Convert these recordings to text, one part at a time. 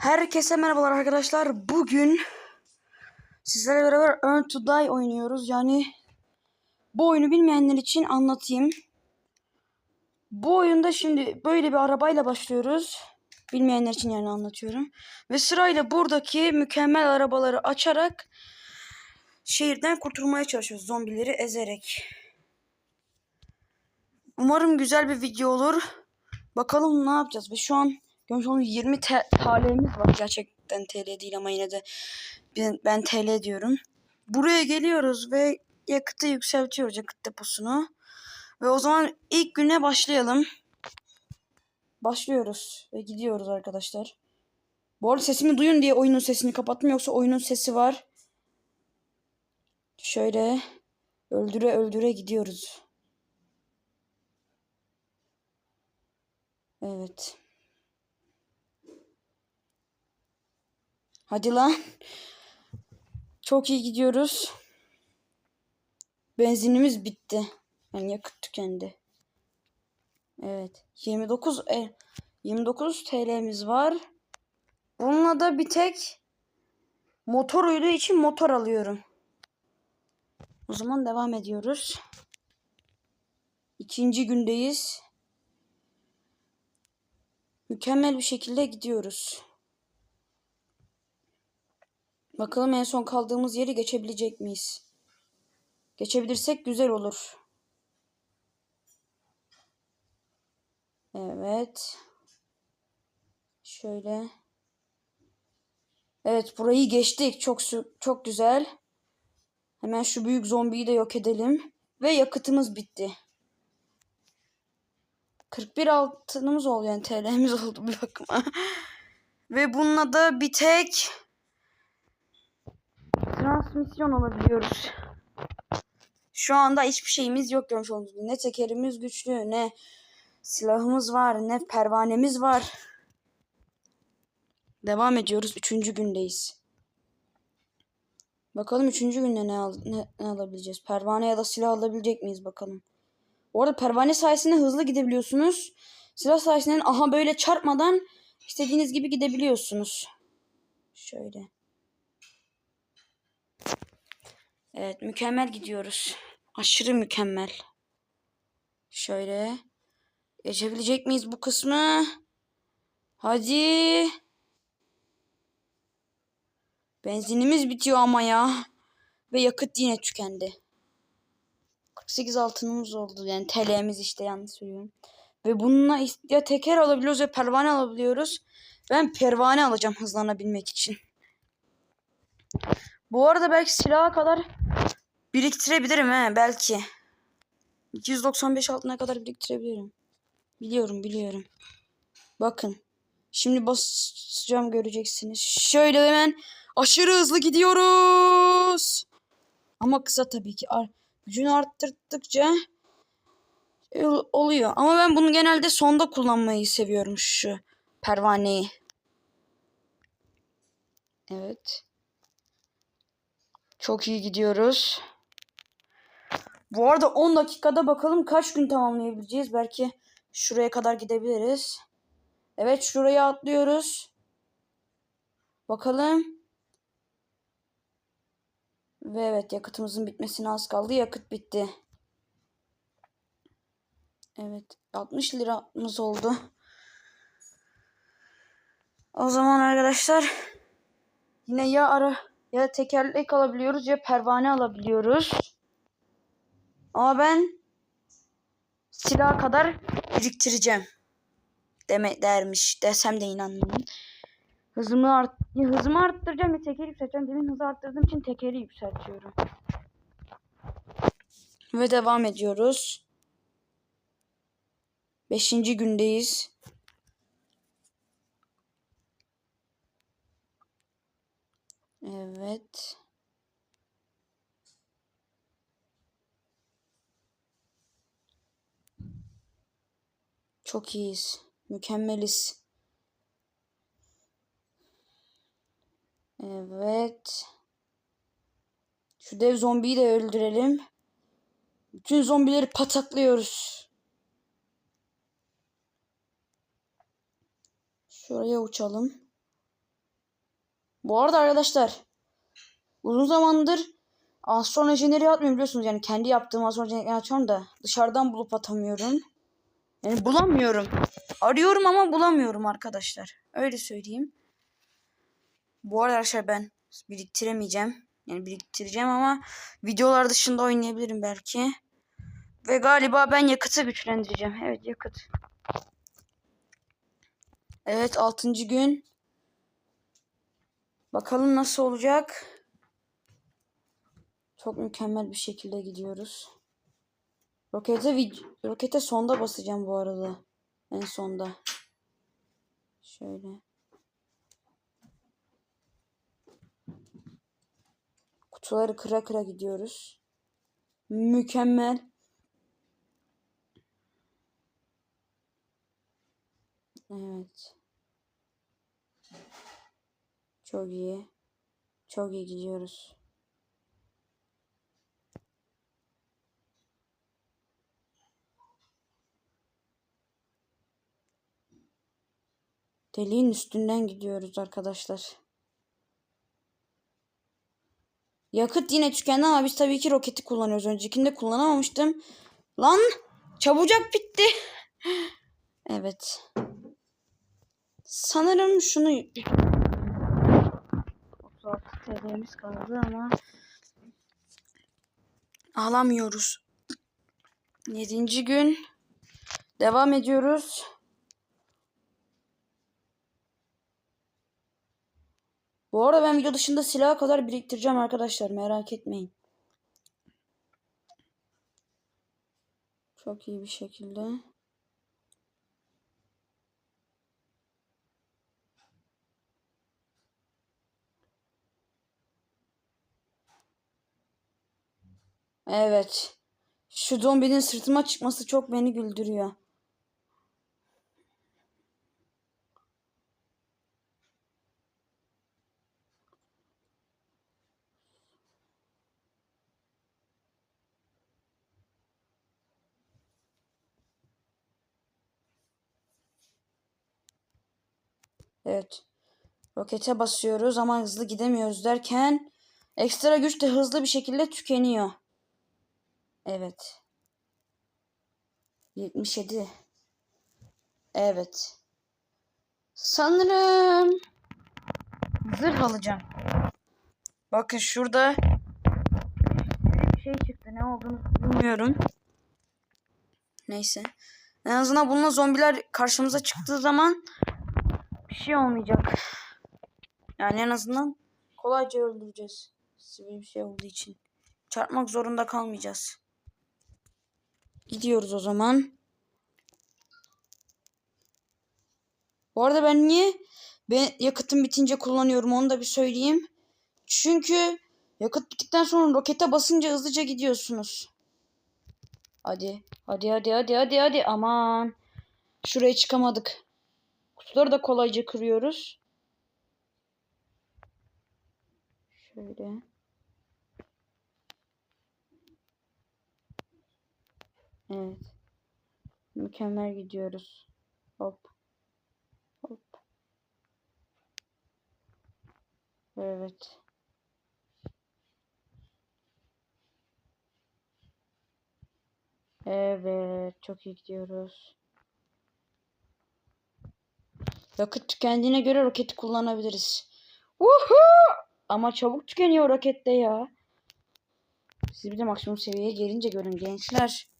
Herkese merhabalar arkadaşlar. Bugün sizlerle beraber Earn to Die oynuyoruz. Yani bu oyunu bilmeyenler için anlatayım. Bu oyunda şimdi böyle bir arabayla başlıyoruz. Bilmeyenler için yani anlatıyorum. Ve sırayla buradaki mükemmel arabaları açarak şehirden kurtulmaya çalışıyoruz. Zombileri ezerek. Umarım güzel bir video olur. Bakalım ne yapacağız. Ve şu an görmüş olduğunuz 20 T- TL'miz var. Gerçekten TL değil ama yine de ben, ben TL diyorum. Buraya geliyoruz ve yakıtı yükseltiyoruz yakıt deposunu. Ve o zaman ilk güne başlayalım. Başlıyoruz ve gidiyoruz arkadaşlar. Bu arada sesimi duyun diye oyunun sesini kapattım yoksa oyunun sesi var. Şöyle öldüre öldüre gidiyoruz. Evet. Hadi lan. Çok iyi gidiyoruz. Benzinimiz bitti. Yani yakıt tükendi. Evet. 29 e, 29 TL'miz var. Bununla da bir tek motor uyduğu için motor alıyorum. O zaman devam ediyoruz. İkinci gündeyiz. Mükemmel bir şekilde gidiyoruz. Bakalım en son kaldığımız yeri geçebilecek miyiz? Geçebilirsek güzel olur. Evet. Şöyle. Evet burayı geçtik. Çok çok güzel. Hemen şu büyük zombiyi de yok edelim. Ve yakıtımız bitti. 41 altınımız oldu yani TL'miz oldu bir bakıma. Ve bununla da bir tek transmisyon alabiliyoruz. Şu anda hiçbir şeyimiz yok görmüş olduğunuz. Ne tekerimiz güçlü, ne silahımız var, ne pervanemiz var. Devam ediyoruz. Üçüncü gündeyiz. Bakalım üçüncü günde ne, al ne, ne alabileceğiz? Pervane ya da silah alabilecek miyiz bakalım. Bu arada pervane sayesinde hızlı gidebiliyorsunuz. Silah sayesinde aha böyle çarpmadan istediğiniz gibi gidebiliyorsunuz. Şöyle. Evet mükemmel gidiyoruz. Aşırı mükemmel. Şöyle. Geçebilecek miyiz bu kısmı? Hadi. Benzinimiz bitiyor ama ya. Ve yakıt yine tükendi. 48 altınımız oldu. Yani TL'miz işte yanlış söylüyorum. Ve bununla ya teker alabiliyoruz ya pervane alabiliyoruz. Ben pervane alacağım hızlanabilmek için. Bu arada belki silaha kadar biriktirebilirim he belki. 295 altına kadar biriktirebilirim. Biliyorum biliyorum. Bakın. Şimdi basacağım göreceksiniz. Şöyle hemen aşırı hızlı gidiyoruz. Ama kısa tabii ki. Gücünü arttırdıkça ol- oluyor. Ama ben bunu genelde sonda kullanmayı seviyorum şu pervaneyi. Evet. Çok iyi gidiyoruz. Bu arada 10 dakikada bakalım kaç gün tamamlayabileceğiz. Belki şuraya kadar gidebiliriz. Evet şuraya atlıyoruz. Bakalım. Ve evet yakıtımızın bitmesine az kaldı. Yakıt bitti. Evet 60 liramız oldu. O zaman arkadaşlar yine ya ara ya tekerlek alabiliyoruz ya pervane alabiliyoruz. Ama ben silaha kadar biriktireceğim. Deme dermiş. Desem de inanmam. Hızımı art ya hızımı arttıracağım ya tekeri yükselteceğim. Demin hızı arttırdığım için tekeri yükseltiyorum. Ve devam ediyoruz. Beşinci gündeyiz. Evet. Çok iyiyiz. Mükemmeliz. Evet. Şu dev zombiyi de öldürelim. Bütün zombileri pataklıyoruz. Şuraya uçalım. Bu arada arkadaşlar uzun zamandır Astron Legendary'i atmıyorum biliyorsunuz. Yani kendi yaptığım Astron Legendary'i atıyorum da dışarıdan bulup atamıyorum. Yani bulamıyorum. Arıyorum ama bulamıyorum arkadaşlar. Öyle söyleyeyim. Bu arada arkadaşlar ben biriktiremeyeceğim. Yani biriktireceğim ama videolar dışında oynayabilirim belki. Ve galiba ben yakıtı güçlendireceğim. Evet yakıt. Evet 6. gün. Bakalım nasıl olacak. Çok mükemmel bir şekilde gidiyoruz. Rokete rokete sonda basacağım bu arada. En sonda. Şöyle. Kutuları kıra kıra gidiyoruz. Mükemmel. Evet. Çok iyi. Çok iyi gidiyoruz. Deliğin üstünden gidiyoruz arkadaşlar. Yakıt yine tükendi ama biz tabii ki roketi kullanıyoruz. Öncekinde kullanamamıştım. Lan çabucak bitti. Evet. Sanırım şunu 36 TL'miz kaldı ama alamıyoruz. 7. gün devam ediyoruz. Bu arada ben video dışında silaha kadar biriktireceğim arkadaşlar. Merak etmeyin. Çok iyi bir şekilde. Evet. Şu zombinin sırtıma çıkması çok beni güldürüyor. Evet. Rokete basıyoruz ama hızlı gidemiyoruz derken ekstra güç de hızlı bir şekilde tükeniyor. Evet. 77. Evet. Sanırım zırh alacağım. Bakın şurada bir şey çıktı. Ne olduğunu bilmiyorum. Neyse. En azından bununla zombiler karşımıza çıktığı zaman bir şey olmayacak. Yani en azından kolayca öldüreceğiz. Sivil bir şey olduğu için. Çarpmak zorunda kalmayacağız. Gidiyoruz o zaman. Bu arada ben niye ben yakıtım bitince kullanıyorum onu da bir söyleyeyim. Çünkü yakıt bittikten sonra rokete basınca hızlıca gidiyorsunuz. Hadi. Hadi hadi hadi hadi hadi. Aman. Şuraya çıkamadık. Kutuları da kolayca kırıyoruz. Şöyle. Evet. Mükemmel gidiyoruz. Hop. Hop. Evet. Evet. Çok iyi gidiyoruz. Yakıt tükendiğine göre roketi kullanabiliriz. Uhu! Ama çabuk tükeniyor rokette ya. Siz bir de maksimum seviyeye gelince görün gençler.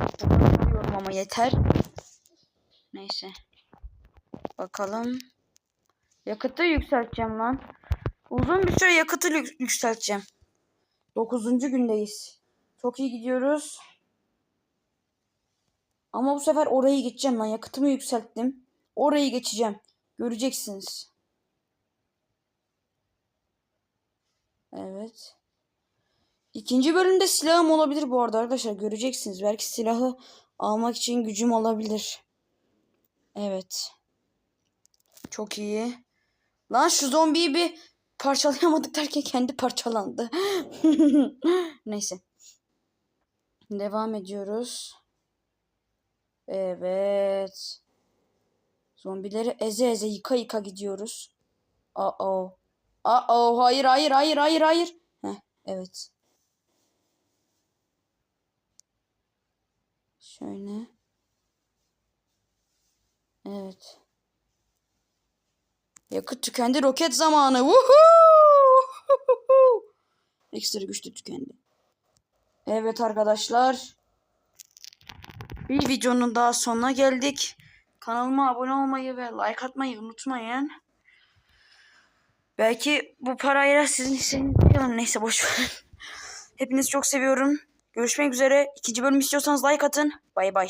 Diyorum ama yeter. Neyse. Bakalım. Yakıtı yükselteceğim lan. Uzun bir süre yakıtı yük- yükselteceğim. 9. gündeyiz. Çok iyi gidiyoruz. Ama bu sefer orayı geçeceğim lan. Yakıtımı yükselttim. Orayı geçeceğim. Göreceksiniz. Evet. İkinci bölümde silahım olabilir bu arada arkadaşlar. Göreceksiniz. Belki silahı almak için gücüm olabilir. Evet. Çok iyi. Lan şu zombiyi bir parçalayamadık derken kendi parçalandı. Neyse. Devam ediyoruz. Evet. Zombileri eze eze yıka yıka gidiyoruz. Uh-oh. Uh-oh. Hayır hayır hayır hayır hayır. Heh, evet. Şöyle. Evet. Yakıt tükendi. Roket zamanı. Woohoo! Ekstra güçlü tükendi. Evet arkadaşlar. Bir videonun daha sonuna geldik. Kanalıma abone olmayı ve like atmayı unutmayın. Belki bu parayla sizin hissenizi yapalım. Neyse boş verin. Hepinizi çok seviyorum. Görüşmek üzere. İkinci bölüm istiyorsanız like atın. Bay bay.